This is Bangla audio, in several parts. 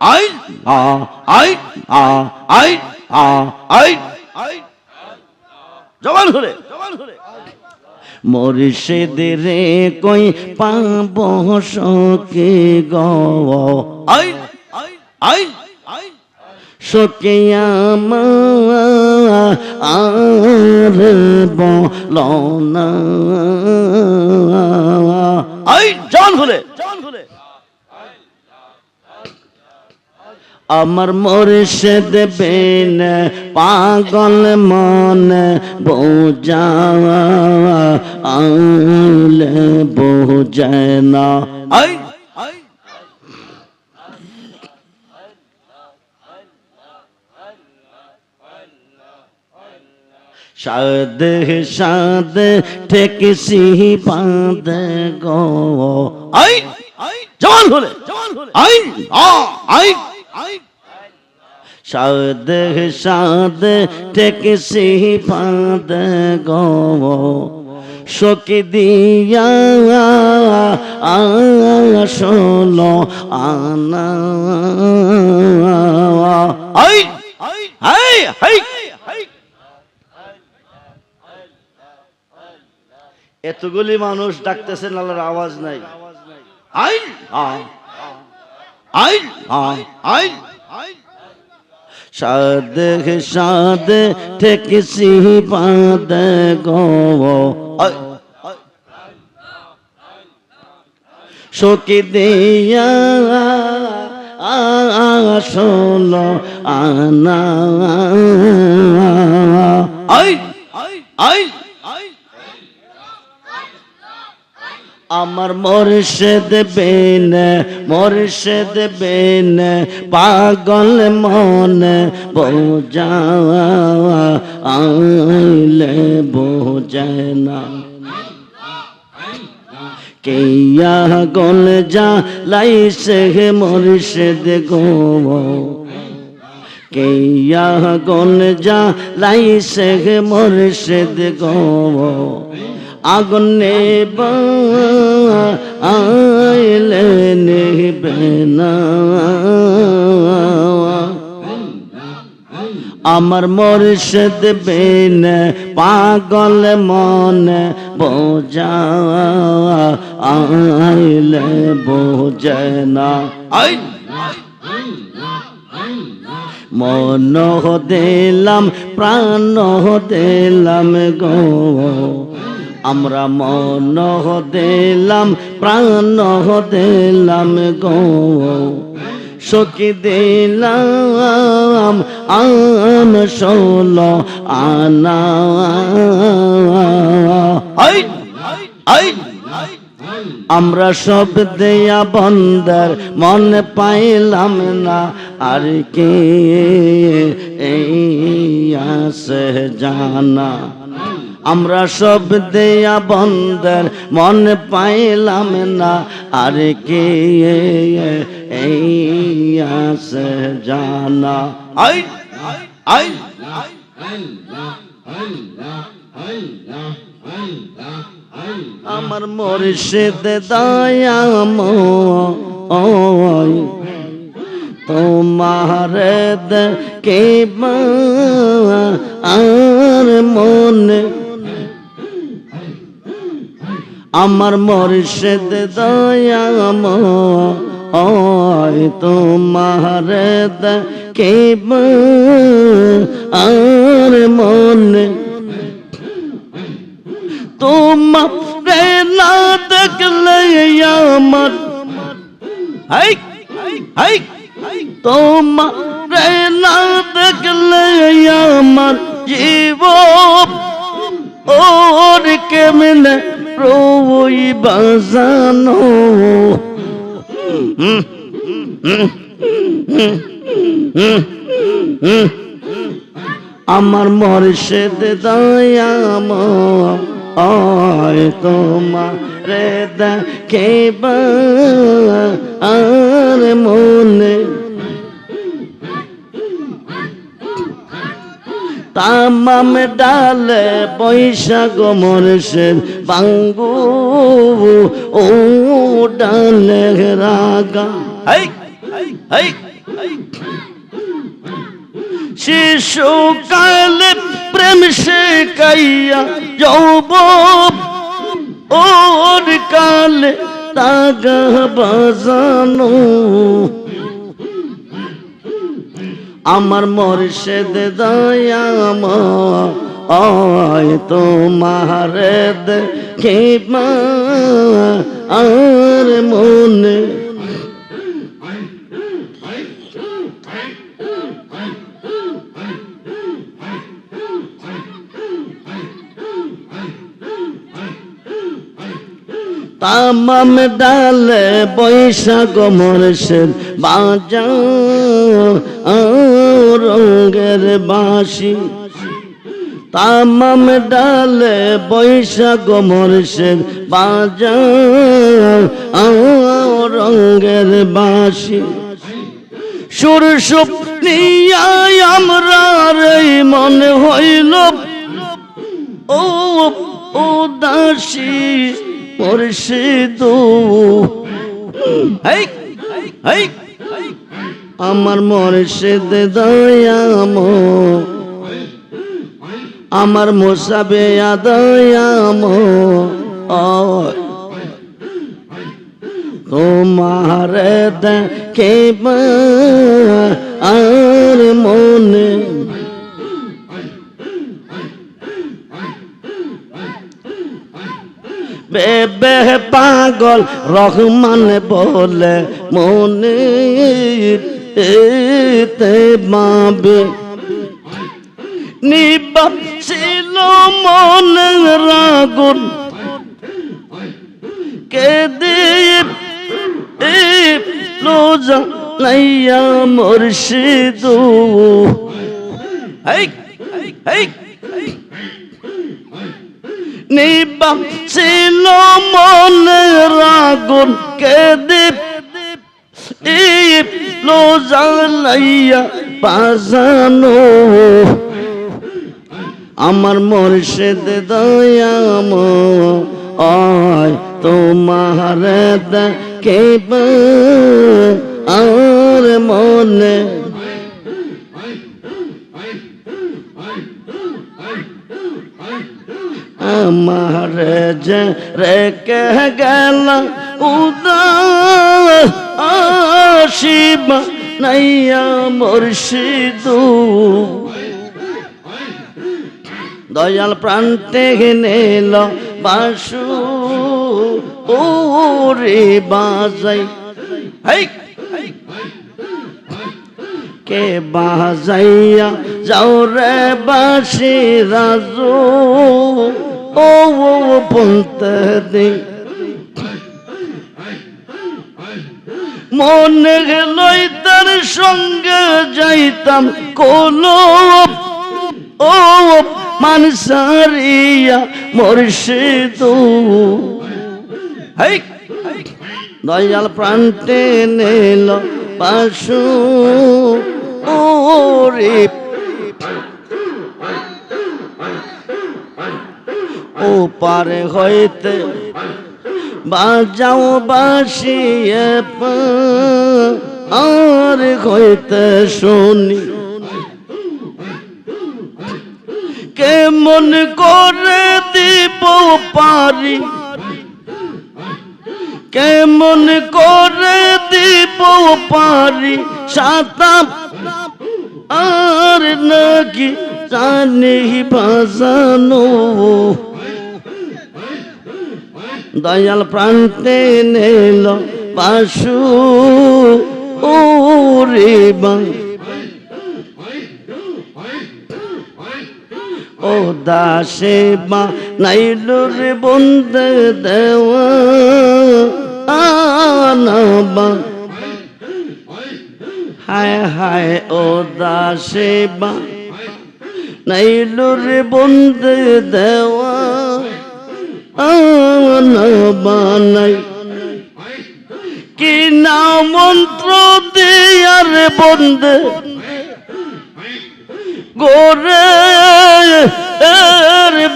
আই আ আই আ আই আ আই আই জবান ধরে। জবান ধরে মুর্শিদ রে কই পাব সকে গ? আই আই আই সকে আর বল না। আই জন হলে জন হলে আমার মোরশেদ বেন পাগল মন বোঝা আলে না সাদ সাদ ঠেকসি বাঁধ গো। আই। জওয়ান হলে জওয়ান হলে। আই। আ। আই। সাদ সাদ ঠেকসি বাঁধ গো। শোকে দিয়া আসলো আনা। আই আই আই এতগুলি মানুষ ডাকতেছেন আল্লাহর আওয়াজ নাই। আই আই আই আই আই আই সাদ সাদ ঠেকসি পাদ গো। শোকি দিয়া আসল আনা। আই আই আই আই আমার মোরশেদ বেন মোরশেদ বেন, পাগল মন বোঝা আইলে বোঝনা কেয়া গল যা লাইসে মোরশেদ গো। কেয়া গল যা লাইসে মোরশেদ গো। আগুনে আইলে নেবে না। আমার মোরশেদ বেন পাগল মন বোঝা, আইলে বোঝে না। মন দিলাম প্রাণ দিলাম গো। আমরা মন দিলাম প্রাণ দিলাম গো। সখী দিলাম, আনা আই আই আমরা সব দেয়া বন্দর মন পাইলাম না, আর কে এই আসে জানা। আমরা সব দেয়া বন্দর মন পাইলাম না। আর কে এই আসে জানা? আই আই, আমার মুর্শিদ দয়াম তোমার কে আর মনে আমার মুর্শিদ দয়াম ওই তোমার কে আর মনে তোমারে না দেখলে আমার। তোমারে না দেখলে বাজানো। আমার মর্ষেদ দয়াম তোমার দেখেব আর মনে তামাম ডালে বৈশাখ মর্ষেদ বাঙ্গু ও ডালে রাগা। হাই শিশুকালে প্রেম শেখাইয়া যৌব ওর কালে তাগা বাজানো। আমার মরিষেদ দয়াম আয় তোমার দেখিবা আর মনে তামাম ডালে বৈশাখ মরশের বাজা রঙের বাঁশি। তামাম ডালে বৈশাখ মরশের বাজা রঙের বাঁশি। সুর নিয়ায় আমরা রে মনে হইল, ও ও দাসী। মুর্শিদ। হেই হেই। আমার মুর্শিদ দয়াম। আমার মোসাবে দয়াম তোমার দেখে আর মনে বেবে পাগল রহমান বলে মনে এতে বাবে নিবাব ছিল মনে রাগুন। কে দীপ লোজা লাইয়া মুর্শিদু হেই হেই। নিবাম ছিল মনে রাগুন কে দীপ ইপ লো জ্বালাইয়া বাজানো। আমার মর্ষেদ দয়াম, আয় তোমার কে আর মনে আমার যে রেখে গেল উদাসিব নাইয়া মুর্শিদু। দয়াল প্রান্তে নিল বাসু ওরে বাজাই। হেই! কে বাজাইয়া যাও রে বাসি রাজু? মনে গেলই তার সঙ্গে যাইতাম কোন মানসারিয়া মুর্শিদ হেই! দয়াল প্রান্তে নিল পাশু ও পারে হইতে বাজাও বাসিয়ে আর হইতে শুনি, কেমন করে দিব পারি? কেমন করে দিব পারি? সাতাম আর নাকি জানি বাজানো দয়াল প্রান্তে নিল পাশু ওরে ও দাসে বা নাইল রে বন্দে দেওয়া আনাবা হায় হায় ও দাসে বা নাইল রে বন্দে দেওয়া আনাবা নাই কি না মন্ত্র দিয়ার বন্দে। গোরে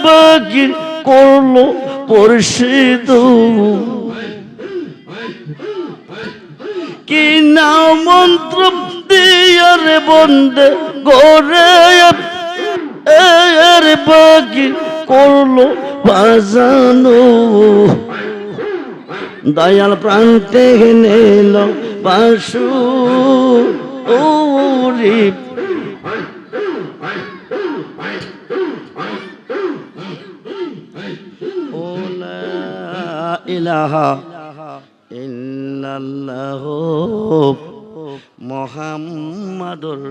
বাকি করল পরিষিদ। কি না মন্ত্র বন্দে গোরে এর বাকি করল বাজানো। দয়াল প্রান্তে নিল ওলা ইলাহা মুহাম্মাদুর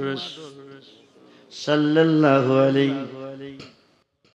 সাল্লাল্লাহু আলাইহি